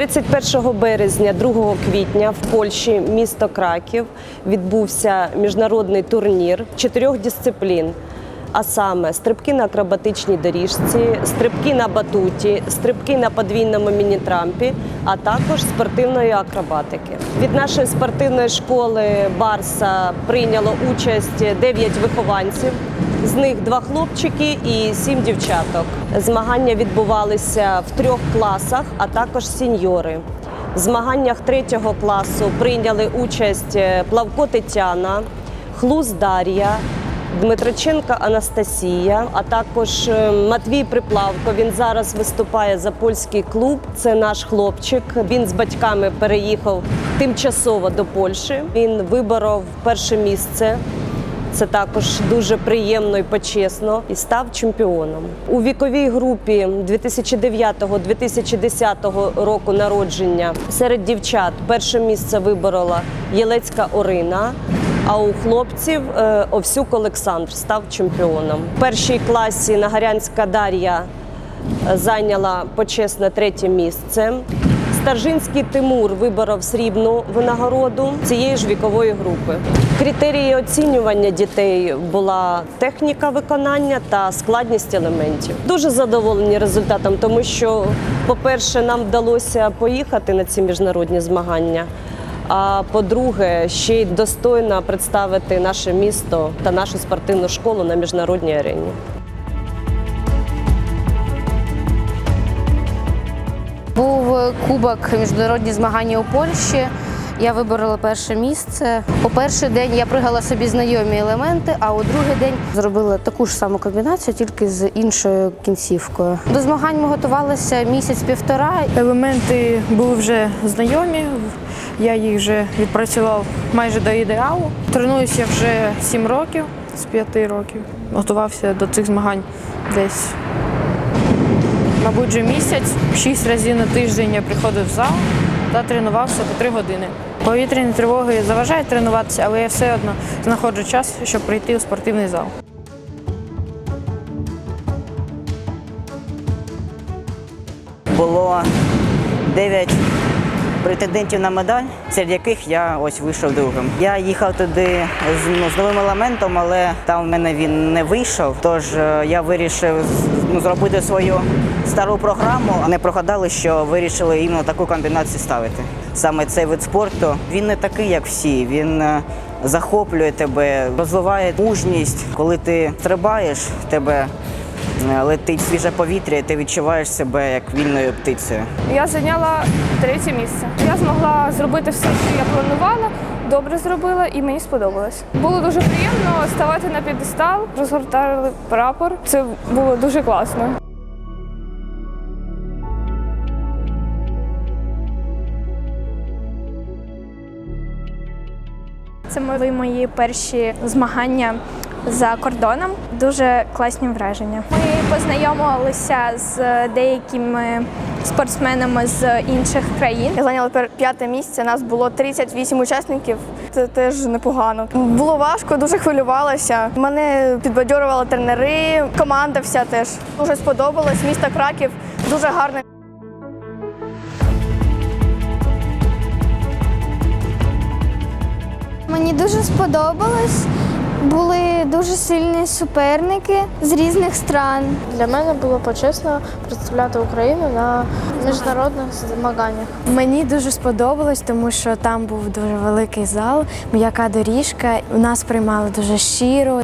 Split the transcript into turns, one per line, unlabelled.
31 березня, 2 квітня в Польщі, місто Краків, відбувся міжнародний турнір чотирьох дисциплін. А саме стрибки на акробатичній доріжці, стрибки на батуті, стрибки на подвійному міні-трампі, а також спортивної акробатики. Від нашої спортивної школи Барса прийняло участь 9 вихованців. З них два хлопчики і сім дівчаток. Змагання відбувалися в трьох класах, а також сіньори. В змаганнях третього класу прийняли участь е, Плавко Тетяна, Хлус Дар'я, Дмитроченка Анастасія, а також е, Матвій Приплавко. Він зараз виступає за польський клуб. Це наш хлопчик. Він з батьками переїхав тимчасово до Польщі. Він виборов перше місце. Це також дуже приємно і почесно і став чемпіоном. У віковій групі 2009-2010 року народження серед дівчат перше місце виборола Єлецька Орина. А у хлопців е, Овсюк Олександр став чемпіоном. В першій класі Нагарянська Дар'я е, зайняла почесне третє місце. Старжинський Тимур виборов срібну винагороду цієї ж вікової групи. Критерії оцінювання дітей була техніка виконання та складність елементів. Дуже задоволені результатом, тому що, по-перше, нам вдалося поїхати на ці міжнародні змагання. А по-друге, ще й достойно представити наше місто та нашу спортивну школу на міжнародній арені.
Кубок міжнародні змагання у Польщі. Я виборола перше місце. У перший день я пригала собі знайомі елементи, а у другий день зробила таку ж саму комбінацію, тільки з іншою кінцівкою. До змагань ми готувалися місяць-півтора.
Елементи були вже знайомі, я їх вже відпрацював майже до ідеалу. Тренуюся вже 7 років з 5 років. Готувався до цих змагань десь, мабуть, вже місяць. Шість разів на тиждень я приходив в зал та тренувався по 3 години. Повітряні тривоги заважають тренуватися, але я все одно знаходжу час, щоб прийти у спортивний зал.
було 9 претендентів на медаль, серед яких я ось вийшов другим. Я їхав туди з, ну, з новим елементом, але там в мене він не вийшов. Тож е, я вирішив ну, зробити свою стару програму. Не прогадали, що вирішили іменно таку комбінацію ставити. Саме цей вид спорту він не такий, як всі. Він е, захоплює тебе, розвиває мужність. Коли ти стрибаєш, тебе е, летить свіже повітря, і ти відчуваєш себе як вільною птицею.
Я зайняла третє місце. Я змогла зробити все, що я планувала, добре зробила і мені сподобалось. Було дуже приємно ставати на підестал, розгортали прапор. Це було дуже класно.
Це були мої перші змагання за кордоном. Дуже класні враження. Ми познайомилися з деякими спортсменами з інших країн.
Я зайняла п'яте місце. Нас було 38 учасників. Це теж непогано. Було важко, дуже хвилювалася. Мене підбадьорували тренери, команда вся теж. Дуже сподобалось. Місто Краків дуже гарне.
Мені дуже сподобалось. Були дуже сильні суперники з різних стран.
Для мене було почесно представляти Україну на міжнародних змаганнях.
Мені дуже сподобалось, тому що там був дуже великий зал, м'яка доріжка. У нас приймали дуже щиро.